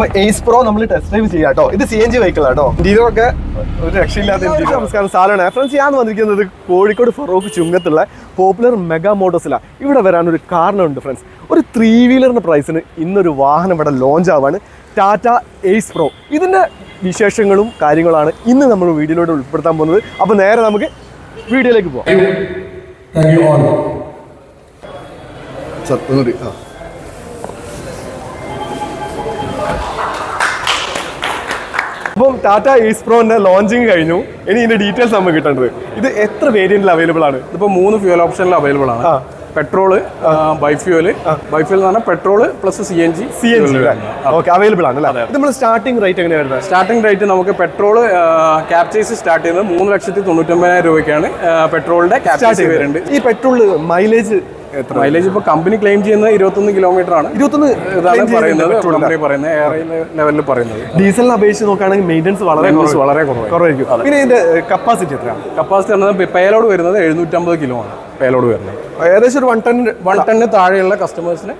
അപ്പൊ Ace Pro നമ്മൾ test drive ചെയ്യാം കേട്ടോ ഇത് സി എൻ ജി വെഹിക്കിൾ ആട്ടോ. ഇതൊക്കെ ഒരു രക്ഷയില്ലാത്ത. നമസ്കാരം. സാലാണ് ഫ്രണ്ട്സ് ഞാൻ വന്നിരിക്കുന്നത് കോഴിക്കോട് ഫറോക്ക് ചുങ്കത്തുള്ള പോപ്പുലർ മെഗാ മോട്ടോഴ്സിലാണ് ഇവിടെ വരാൻ ഒരു കാരണമുണ്ട് ഫ്രണ്ട്സ് ഒരു ത്രീ വീലറിന്റെ പ്രൈസിന് ഇന്നൊരു വാഹനം ഇവിടെ ലോഞ്ച് ആവാണ് ടാറ്റ എയ്സ് പ്രോ ഇതിന്റെ വിശേഷങ്ങളും കാര്യങ്ങളാണ് ഇന്ന് നമ്മൾ വീഡിയോയിലൂടെ ഉൾപ്പെടുത്താൻ പോകുന്നത്. അപ്പോൾ നേരെ നമുക്ക് വീഡിയോയിലേക്ക് പോവാം. സത്യം ആ. അപ്പം ടാറ്റ ഈസ് പ്രോന്റെ ലോഞ്ചിങ് കഴിഞ്ഞു. ഇനി ഇതിന്റെ ഡീറ്റെയിൽസ് നമുക്ക് കിട്ടേണ്ടത്. ഇത് എത്ര വേരിയന്റിൽ അവൈലബിൾ ആണ്? ഇതിപ്പോൾ മൂന്ന് ഫ്യൂൽ ഓപ്ഷനിൽ അവൈലബിൾ ആണ്. പെട്രോൾ പെട്രോൾ ബൈഫ്യൂൽ ബൈഫ്യൂൽ എന്ന് പറഞ്ഞാൽ petrol plus C N G C N G okay available ആണ് അല്ലേ? നമ്മൾ സ്റ്റാർട്ടിംഗ് റേറ്റ് എങ്ങനെ വരുന്നത്? സ്റ്റാർട്ടിംഗ് റേറ്റ് നമുക്ക് പെട്രോൾ ക്യാപ്ചേസ് സ്റ്റാർട്ട് ചെയ്യുന്നത് മൂന്ന് ലക്ഷത്തി തൊണ്ണൂറ്റൊമ്പതിനായിരം രൂപയ്ക്കാണ് പെട്രോളിന്റെ ക്യാപ്ചേസ് വരുന്നുണ്ട് ഈ പെട്രോൾ മൈലേജ് മൈലേജ് ഇപ്പൊ കമ്പനി ക്ലെയിം ചെയ്യുന്നത് ഇരുപത്തൊന്ന് കിലോമീറ്റർ ആണ്. ഇരുപത്തൊന്ന് ഇതാണ് പറയുന്നത്. കമ്പനി പറയുന്നത് എയർ ലെവലിൽ പറയുന്നത്. ഡീസലിനെ അപേക്ഷിച്ച് നോക്കുകയാണെങ്കിൽ മെയിന്റെനൻസ് വളരെ വളരെ കുറവായിരിക്കും. പിന്നെ ഇതിന്റെ കപ്പാസിറ്റി എത്രയാണ്? കപ്പാസിറ്റി പറഞ്ഞാൽ പേലോഡ് വരുന്നത് എഴുന്നൂറ്റമ്പത് കിലോ ആണ്. പേലോഡ് വരുന്നത്. ഏകദേശം ഒരു വൺ ടൺ വൺ ടണ്ണിന് താഴെയുള്ള കസ്റ്റമേഴ്സിന്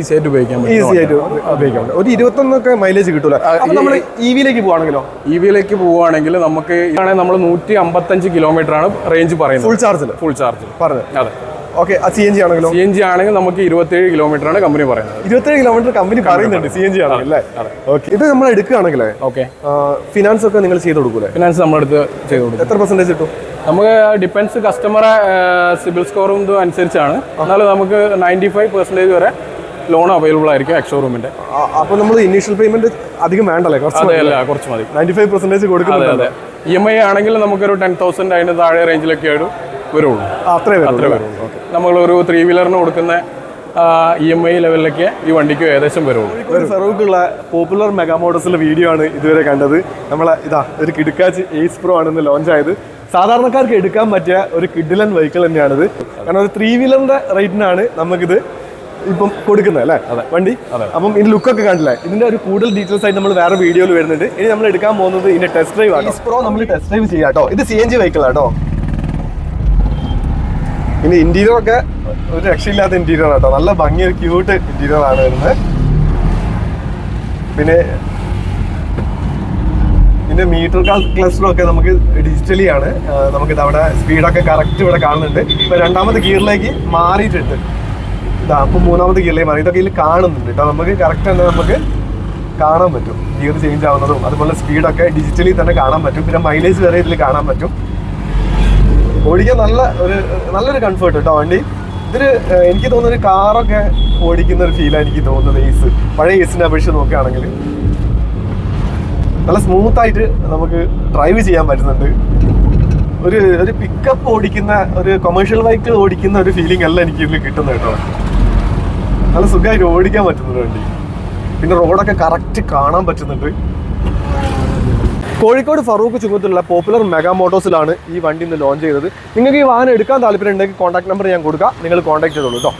ഈസി ആയിട്ട് ഉപയോഗിക്കാൻ ഈസി ആയിട്ട് ഉപയോഗിക്കാം ഒരു ഇരുപത്തൊന്നൊക്കെ മൈലേജ് കിട്ടൂല. നമ്മൾ ഇ വിയിലേക്ക് പോവാണെങ്കിലോ? ഇ വിയിലേക്ക് പോവുകയാണെങ്കിൽ നമുക്ക് ഇതാണെങ്കിൽ നമ്മൾ നൂറ്റി അമ്പത്തഞ്ച് കിലോമീറ്റർ ആണ് റേഞ്ച് പറയുന്നത്. ഫുൾ ചാർജിൽ ഫുൾ ചാർജ് പറഞ്ഞത് അതെ. ഓക്കെ സി എൻ ജി ആണെങ്കിലും? സി എൻ ജി ആണെങ്കിൽ നമുക്ക് ഇരുപത്തേഴ് കിലോമീറ്റർ ആണ് കമ്പനി പറയുന്നത്. ഇരുപത്തേഴ് കിലോമീറ്റർ കമ്പനി പറയുന്നുണ്ട് സി എൻ ജി ആണെങ്കിൽ ഓക്കെ ഇത് നമ്മൾ എടുക്കുകയാണെങ്കിലേ ഓക്കെ ഫിനാൻസ് ഒക്കെ നിങ്ങൾ ചെയ്ത് കൊടുക്കൂലേ? ഫിനാൻസ് നമ്മളെടുത്ത് ചെയ്ത് കൊടുക്കും. എത്ര പെർസെന്റേജ് കിട്ടും? നമുക്ക് ഡിപ്പെൻസ് കസ്റ്റമറെ സിബിൽ സ്കോറും ഇതും അനുസരിച്ചാണ്. എന്നാലും നമുക്ക് നയന്റി ഫൈവ് പെർസെന്റേജ് വരെ ലോൺ അവൈലബിൾ ആയിരിക്കും എക്സോ റൂമിന്റെ അപ്പോൾ നമ്മൾ ഇനീഷ്യൽ പേയ്മെന്റ് അധികം വേണ്ടല്ലേ? കുറച്ച് കുറച്ച് മതി. നയന്റി ഫൈവ് കൊടുക്കുന്നത് കൊടുക്കുന്നുണ്ട് ഇ എം ഐ ആണെങ്കിൽ നമുക്കൊരു ടെൻ തൗസൻഡ് അതിന് താഴെ റേഞ്ചിലൊക്കെ ഒരു വരുള്ളൂ. അത്രേ അത്രേ വരുള്ളൂ. വരുള്ളൂ നമ്മളൊരു ത്രീ വീലറിന് കൊടുക്കുന്ന ഇ എം ഐ ലെവലിലൊക്കെ ഈ വണ്ടിക്ക് ഏകദേശം വരുള്ളൂ. ഒരു ഫെറൂക്കുള്ള പോപ്പുലർ മെഗാ മോഡൽസിന്റെ വീഡിയോ ആണ് ഇതുവരെ കണ്ടത്. നമ്മളെ ഇതാ ഒരു കിടുക്കാച്ച് എയ്സ് പ്രോ ആണെന്ന് ലോഞ്ച് ആയത്. സാധാരണക്കാർക്ക് എടുക്കാൻ പറ്റിയ ഒരു കിഡിലൻ വെഹിക്കിൾ തന്നെയാണിത്. കാരണം ഒരു ത്രീ വീലറിന്റെ റേറ്റിനാണ് നമുക്കിത് ഇപ്പം കൊടുക്കുന്നത് അല്ലേ? വണ്ടി. അപ്പം ഇതിന്റെ ലുക്കൊക്കെ കണ്ടില്ലേ? ഇതിന്റെ ഒരു കൂടുതൽ ഡീറ്റെയിൽസ് ആയിട്ട് നമ്മൾ വേറെ വീഡിയോയിൽ വരുന്നുണ്ട്. ഇനി നമ്മൾ എടുക്കാൻ പോകുന്നത് ഇതിന്റെ ടെസ്റ്റ് ഡ്രൈവ് ആണ് പ്രോ നമ്മൾ ടെസ്റ്റ് ഡ്രൈവ് ചെയ്യാം കേട്ടോ ഇത് സി എൻ ജി വെഹിക്കിൾ ആട്ടോ. ഇനി ഇന്റീരിയർ ഒക്കെ ഒരു രക്ഷയില്ലാത്ത ഇന്റീരിയർ ആട്ടോ നല്ല ഭംഗി ഒരു ക്യൂട്ട് ഇന്റീരിയർ ആണ് വരുന്നത്. പിന്നെ ഇതിന്റെ മീറ്റർ ക്ലസ്റ്ററും ഒക്കെ നമുക്ക് ഡിജിറ്റലി ആണ്. നമുക്ക് അവിടെ സ്പീഡൊക്കെ കറക്റ്റ് ഇവിടെ കാണുന്നുണ്ട്. ഇപ്പൊ രണ്ടാമത്തെ ഗിയറിലേക്ക് മാറിയിട്ടുണ്ട്. ഇതാ അപ്പം മൂന്നാമത്തെ ഗിയറിലേക്ക് മാറി. ഇതൊക്കെ ഇതിൽ കാണുന്നുണ്ട് കേട്ടോ. നമുക്ക് കറക്റ്റ് തന്നെ നമുക്ക് കാണാൻ പറ്റും. ഗിയർ ചേഞ്ച് ആവുന്നതും അതുപോലെ സ്പീഡൊക്കെ ഡിജിറ്റലി തന്നെ കാണാൻ പറ്റും. പിന്നെ മൈലേജ് വരെ ഇതിൽ കാണാൻ പറ്റും. ഓടിക്കാൻ നല്ല ഒരു നല്ലൊരു കംഫർട്ട് കേട്ടോ വണ്ടി. ഇതിൽ എനിക്ക് തോന്നുന്നത് ഒരു കാറൊക്കെ ഓടിക്കുന്ന ഒരു ഫീലാണ് എനിക്ക് തോന്നുന്നത് ഏസ് പഴയ ഏസിനെ അപേക്ഷിച്ച് നോക്കുകയാണെങ്കിൽ. നല്ല സ്മൂത്ത് ആയിട്ട് നമുക്ക് ഡ്രൈവ് ചെയ്യാൻ പറ്റുന്നുണ്ട്. ഒരു ഒരു പിക്കപ്പ് ഓടിക്കുന്ന ഒരു കൊമേഴ്ഷ്യൽ ബൈക്ക് ഓടിക്കുന്ന ഒരു ഫീലിംഗ് അല്ല എനിക്ക് ഇതിൽ കിട്ടുന്നത് കേട്ടോ. നല്ല സുഖമായിട്ട് ഓടിക്കാൻ പറ്റുന്നുണ്ട് വണ്ടി. പിന്നെ റോഡൊക്കെ കറക്റ്റ് കാണാൻ പറ്റുന്നുണ്ട്. കോഴിക്കോട് ഫറൂഖ് ചുങ്കത്തുള്ള പോപ്പുലർ മെഗാ മോട്ടോസിലാണ് ഈ വണ്ടി ഇന്ന് ലോഞ്ച് ചെയ്തത്. നിങ്ങൾക്ക് ഈ വാഹനം എടുക്കാൻ താല്പര്യം ഉണ്ടെങ്കിൽ കോൺടാക്ട് നമ്പർ ഞാൻ കൊടുക്കാം. നിങ്ങൾ കോൺടാക്ട് ചെയ്തോളൂ കേട്ടോ